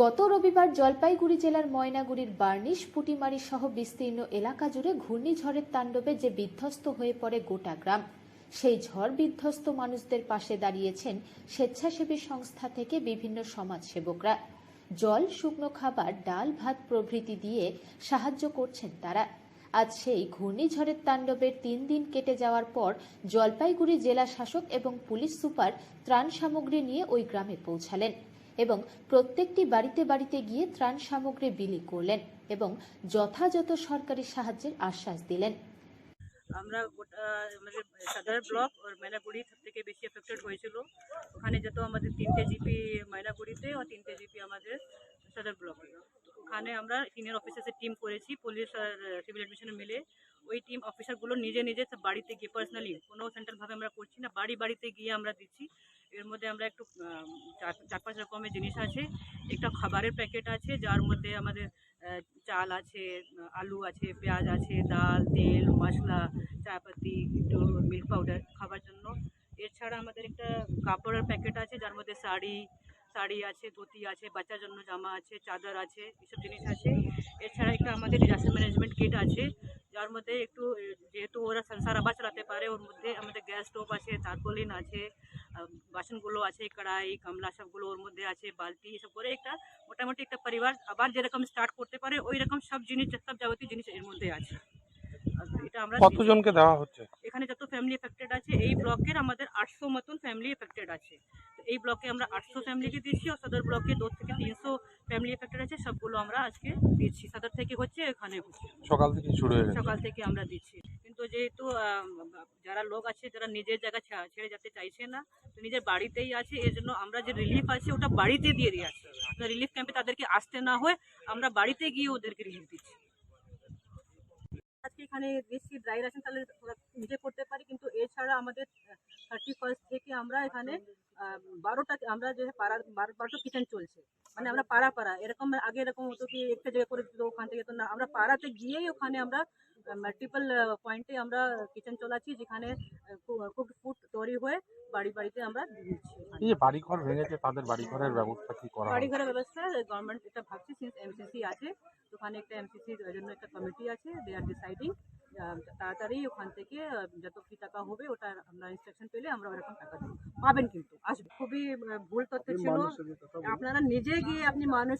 গত রবিবার জলপাইগুড়ি জেলার ময়নাগুড়ির বার্নিশ, পুটিমারি সহ বিস্তীর্ণ এলাকা জুড়ে ঘূর্ণিঝড়ের তাণ্ডবে যে বিধ্বস্ত হয়ে পড়ে গোটা গ্রাম, সেই ঝড় বিধ্বস্ত মানুষদের পাশে দাঁড়িয়েছেন স্বেচ্ছাসেবী সংস্থা থেকে বিভিন্ন সমাজসেবকরা। জল, শুকনো খাবার, ডাল, ভাত প্রভৃতি দিয়ে সাহায্য করছেন তারা। আজ সেই ঘূর্ণিঝড়ের তাণ্ডবের তিন দিন কেটে যাওয়ার পর জলপাইগুড়ি জেলা শাসক এবং পুলিশ সুপার ত্রাণ সামগ্রী নিয়ে ওই গ্রামে পৌঁছালেন। এবং প্রত্যেকটি বাড়িতে বাড়িতে গিয়ে ত্রাণ সামগ্রী বিলি করলেন এবং যথাযথ সরকারি সাহায্যের আশ্বাস দিলেন। আমরা গোটা আমাদের সাদার ব্লক আর ময়নাগুড়ি সব থেকে বেশি এফেক্টেড হয়েছিল। ওখানে যত আমাদের তিনটে জিপি ময়নাগুড়িতে ও তিনটে জিপি আমাদের সাদার ব্লকে ওখানে আমরা সিনিয়র অফিসার্সের টিম করেছি পুলিশ আর সিভিল অ্যাডমিশনে মিলে। ওই টিম অফিসারগুলো নিজে নিজে বাড়িতে গিয়ে পার্সোনালি কোনো সেন্ট্রালভাবে আমরা করছি না, বাড়ি বাড়িতে গিয়ে আমরা দিচ্ছি। এর মধ্যে আমরা একটু চার পাঁচ রকমের জিনিস আছে। একটা খাবারের প্যাকেট আছে, যার মধ্যে আমাদের চাল আছে, আলু আছে, পেঁয়াজ আছে, ডাল, তেল, মশলা, চাপাতি, একটু মিল্ক পাউডার খাবার জন্য। এছাড়া আমাদের একটা কাপড়ের প্যাকেট আছে, যার মধ্যে শাড়ি শাড়ি আছে, ধুতি আছে, বাচ্চার জন্য জামা আছে, চাদর আছে, এসব জিনিস আছে। এছাড়া একটা আমাদের ডিজাস্টার ম্যানেজমেন্ট কিট আছে, যার মধ্যে একটু, যেহেতু ওরা সংসার আবার চালাতে পারে, ওর মধ্যে আমাদের গ্যাস স্টোভ আছে তারপলিন আছে বাসনগুলো আছে কড়াই গামলা সবগুলো ওর মধ্যে আছে বালতি এসব করে একটা মোটামুটি একটা পরিবার আবার যেরকম স্টার্ট করতে পারে ওই রকম সব জিনিস সব যাবতীয় জিনিস এর মধ্যে আছে। এটা আমরা কতজনকে দেওয়া হচ্ছে? এখানে যত ফ্যামিলি এফেক্টেড আছে এই ব্লকের আমাদের আটশো মতন ফ্যামিলি এফেক্টেড আছে। তো এই ব্লকে আমরা আটশো ফ্যামিলিকে দিচ্ছি আর সদর ব্লকে দু থেকে তিনশো ফ্যামিলি এফেক্টেড আছে সবগুলো আমরা আজকে দিচ্ছি সদর থেকে হচ্ছে এখানে হচ্ছে। সকাল থেকে শুরু সকাল থেকে আমরা দিচ্ছি। কিন্তু যেহেতু যারা লোক আছে, যারা নিজের জায়গা ছেড়ে যেতে চাইছে না, তো নিজের বাড়িতেই আছে এর জন্য আমরা যে রিলিফ আছে, ওটা বাড়িতে দিয়ে দিয়ে আসছি রিলিফ ক্যাম্পে তাদেরকে আসতে না হয়, আমরা বাড়িতে গিয়ে ওদেরকে রিলিফ দিচ্ছি। আজকে এখানে দিচ্ছি ড্রাই রাশন তাহলে নিজে করতে পারি, কিন্তু এছাড়া আমাদের থার্টি ফার্স্ট থেকে আমরা এখানে বারোটা, আমরা যে পাড়া বারো, বারোটা কিচেন চলছে। মানে আমরা পাড়া পাড়া, এরকম আগে এরকম হতো কি, একটা জায়গায় করে দিত, ওখান থেকে তো না, আমরা পাড়াতে গিয়েই ওখানে আমরা মাল্টিপল পয়েন্টে আমরা কিচেন চলাচ্ছি যেখানে কুক ফুড তৈরি হয়ে বাড়ি বাড়িতে আমরা দিচ্ছি এই যে বাড়ি ভেঙেছে তাদের বাড়ি ঘরের ব্যবস্থা কি করা বাড়ি হবে? ঘরের ব্যবস্থা গভর্নমেন্ট এটা ভাবছি সিন্স এমসিসি আছে তো ওখানে একটা এমসিসির জন্য একটা কমিটি আছে দে আর ডিসাইডিং তাড়াতাড়ি ওখান থেকে যত কি টাকা হবে ওটা আমরা ইনস্ট্রাকশন পেলে আমরা ওরকম টাকা দেবো। পাবেন কিন্তু আসবে। খুবই ভুল তথ্য ছিল। আপনারা নিজে গিয়ে আপনি মানুষ